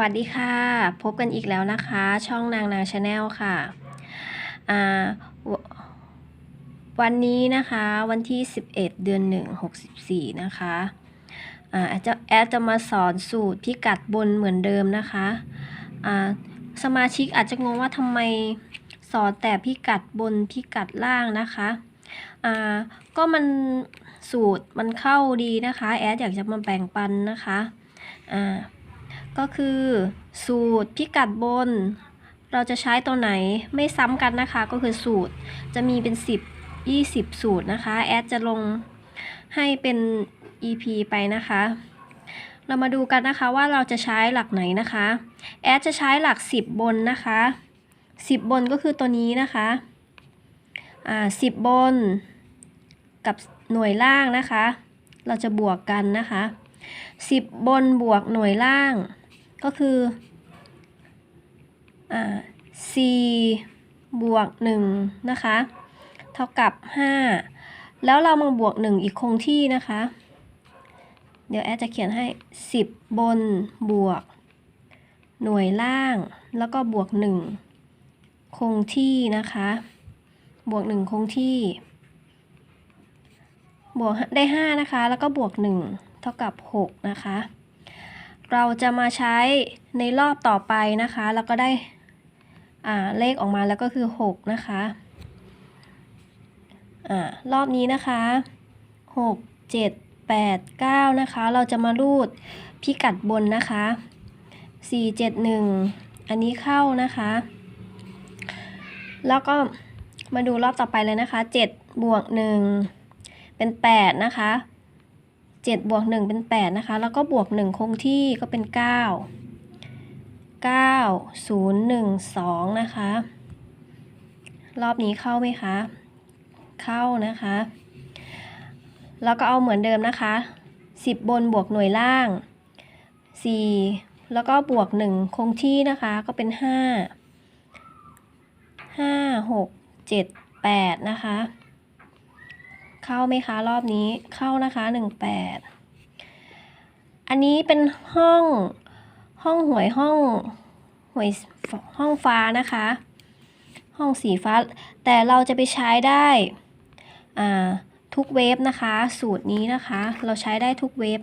วัสดีค่ะ พบกันอีกแล้วนะคะ ช่องนางนางชาแนลค่ะ วันนี้นะคะวันที่ 11 เดือน 1 64 นะคะอาแอดจะแอดจะมาสอนสูตรพิกัดบนเหมือนเดิมนะคะสมาชิกอาจจะงงว่าทำไมสอนแต่พิกัดบนพิกัดล่างนะคะก็มันสูตรมันเข้าดีนะคะ แอดอยากจะมาแบ่งปันนะคะอ่า ก็คือ สูตรพิกัดบน เราจะใช้ตัวไหนไม่ซ้ำกันนะคะ ก็คือสูตรจะมีเป็น 10 20 สูตรนะคะ แอดจะลงให้เป็น EP ไปนะคะ เรามาดูกันนะคะว่าเราจะใช้หลักไหนนะคะ แอดจะใช้หลัก 10 บนนะคะ 10 บนก็คือตัวนี้นะคะ อ่า10บน กับหน่วยล่างนะคะ เราจะบวกกันนะคะ 10 บนบวกหน่วยล่าง ก็คืออ่า4บวก1นะคะ เท่ากับ 5 แล้วเรามาบวก 1 อีกคงที่นะคะ เดี๋ยวแอดจะเขียนให้ 10 บนบวก หน่วยล่าง แล้วก็บวก 1 คงที่นะคะ บวก 1 คงที่ บวกได้ 5 นะคะ แล้วก็บวก 1 เท่ากับ 6 นะคะ เราจะมาใช้ในรอบต่อไปนะคะ แล้วก็ได้เลขออกมาแล้วก็คือ 6 นะคะอรอบนี้นะคะ 6 7 8 9 นะคะ เราจะมารูดพิกัดบนนะคะ 4 7 1 อันนี้เข้านะคะ แล้วก็มาดูรอบต่อไปเลยนะคะ 7 บวก 1 เป็น 8 นะคะ 7บวก1เป็น 8 นะคะ แล้วก็บวก 1 คงที่ก็เป็น 9 9 0 1 2 นะคะ รอบนี้เข้าไหมคะ เข้านะคะ แล้วก็เอาเหมือนเดิมนะคะ 10 บนบวกหน่วยล่าง 4 แล้วก็บวก 1 คงที่นะคะก็เป็น 5 5 6 7 8 นะคะ เข้าไหมคะรอบนี้เข้านะคะหนึ่งแปดอันนี้เป็นห้องห้องหวยห้องหวยห้องฟ้านะคะ ห้องสีฟ้า แต่เราจะไปใช้ได้อ่าทุกเวฟนะคะ สูตรนี้นะคะ เราใช้ได้ทุกเวฟ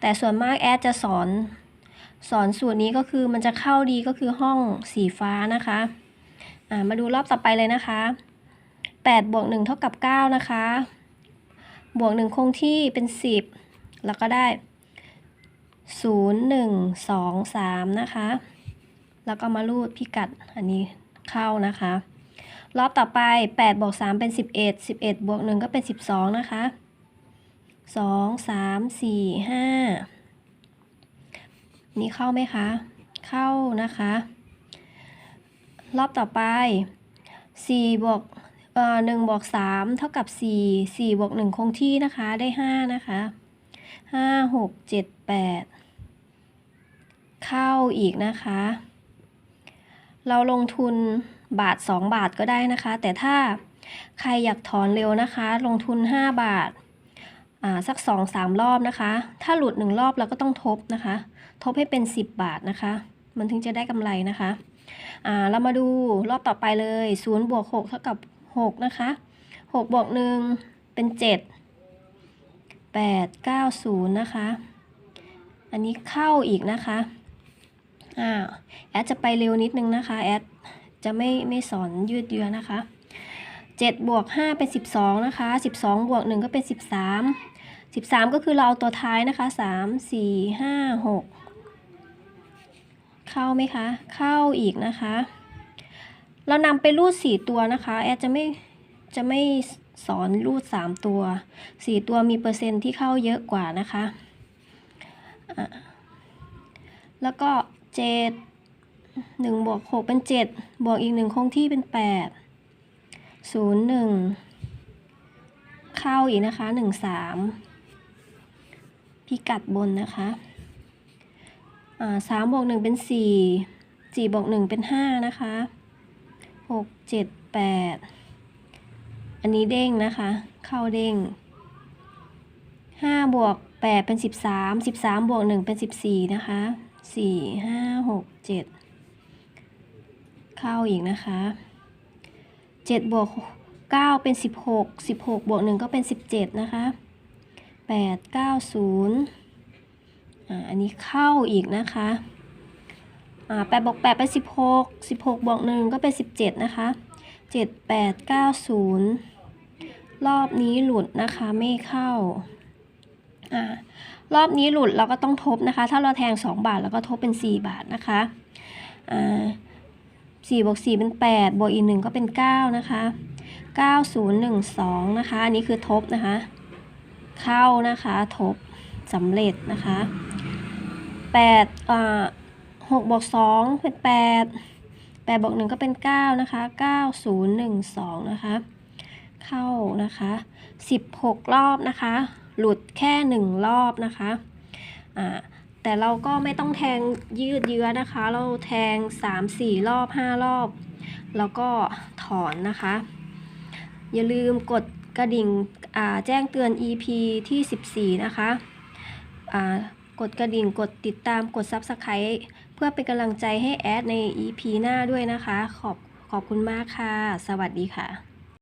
แต่ส่วนมากแอดจะสอนสอนสูตรนี้ก็คือมันจะเข้าดีก็คือห้องสีฟ้านะคะมาดูรอบต่อไปเลยนะคะ8บวก1เท่ากับ9นะคะ บวก 1 คงที่เป็น 10 แล้วก็ได้ 0 1 2 3 นะคะ แล้วก็มารูดพิกัดอันนี้เข้านะคะ รอบต่อไป 8 บวก 3 เป็น 11 11 บวก 1 ก็เป็น 12 นะคะ 2 3 4 5 นี่เข้าไหมคะ เข้านะคะ รอบต่อไป 4 บวก หนึ่งบวกสามเท่ากับสี่สี่บวกหนึ่งคงที่นะคะได้ห้านะคะห้าหกเจ็ดแปดเข้าอีกนะคะ เราลงทุนบาท2บาทก็ได้นะคะ แต่ถ้าใครอยากถอนเร็วนะคะ ลงทุน5บาทอ่าสัก2-3รอบนะคะ ถ้าหลุด1รอบเราก็ต้องทบนะคะ ทบให้เป็น10บบาทนะคะ มันถึงจะได้กำไรนะคะอ่าเรามาดูรอบต่อไปเลย0บวก6เท่ากับ หกนะคะหกบวกหนึ่งเป็นเจ็ดแปดเก้าศูนย์นะคะ อันนี้เข้าอีกนะคะอ่าแอดจะไปเร็วนิดนึงนะคะ แอดจะไม่ไม่สอนยืดเยื้อนะคะเจ็ดบวกห้าเป็นสิบสองนะคะสิบสองบวกหนึ่งก็เป็นสิบสามสิบสามก็คือเราเอาตัวท้ายนะคะสามสี่ห้าหกเข้าไหมคะ เข้าอีกนะคะ เรานำไปรูดสี่ตัวนะคะแอดจะไม่จะไม่สอนรูดสามตัวสี่ตัวมีเปอร์เซ็นต์ที่เข้าเยอะกว่านะคะะแล้วก็เจ็ดหนึ่งบวกหกเป็นเจ็ดบวกอีกหนึ่งคงที่เป็นแปดศูนย์หนึ่งเข้าอีกนะคะหนึ่งสามพิกัดบนนะคะสามบวกหนึ่งเป็นสี่สี่บวกหนึ่งเป็นห้านะคะ กเจ็ดแปดอันนี้เด้งนะคะ เข้าเด้งห้าบวกแปดเป็นสิบสามสิบสามบวกหนึ่งเป็นสิบสี่นะคะสี่ห้าหกเจ็ดเข้าอีกนะคะเจ็ดบวกเก้าเป็นสิบหกสิบหกบวกหนึ่งก็เป็นสิบเจ็ดนะคะแปดเก้าศูนย์อันนี้เข้าอีกนะคะ อ่าแปดบวกแปดเป็นสิบหกสิบหกบวกหนึ่งก็เป็นสิบเจ็ดนะคะเจ็ดแปดเก้าศูนย์รอบนี้หลุดนะคะไม่เข้าอ่ารอบนี้หลุดเราก็ต้องทบนะคะ ถ้าเราแทง2บาทแล้วก็ทบเป็น4บาทนะคะอ่าสี่บวกสี่เป็น8บวกอีกหนึ่งก็เป็น9นะคะ9012นย์หนึ่งสองนะคะอันนี้คือทบนะคะ เข้านะคะทบสำเร็จนะคะ8อ่า 6บวก2เป็น 8 8บวก1ก็เป็น 9 นะคะ 9012 นะคะ เข้านะคะ 16 รอบนะคะ หลุดแค่ 1 รอบนะคะอ่าแต่เราก็ไม่ต้องแทงยืดเยื้อนะคะ เราแทง 3-4 รอบ 5 รอบ แล้วก็ถอนนะคะ อย่าลืมกดกระดิ่งแจ้งเตือน EP ที่ 14 นะคะ กดกระดิ่งกดติดตามกด Subscribe พื่อเป็นกำลังใจให้แอดใน EP หน้าด้วยนะคะ ขอบขอบคุณมากค่ะ สวัสดีค่ะ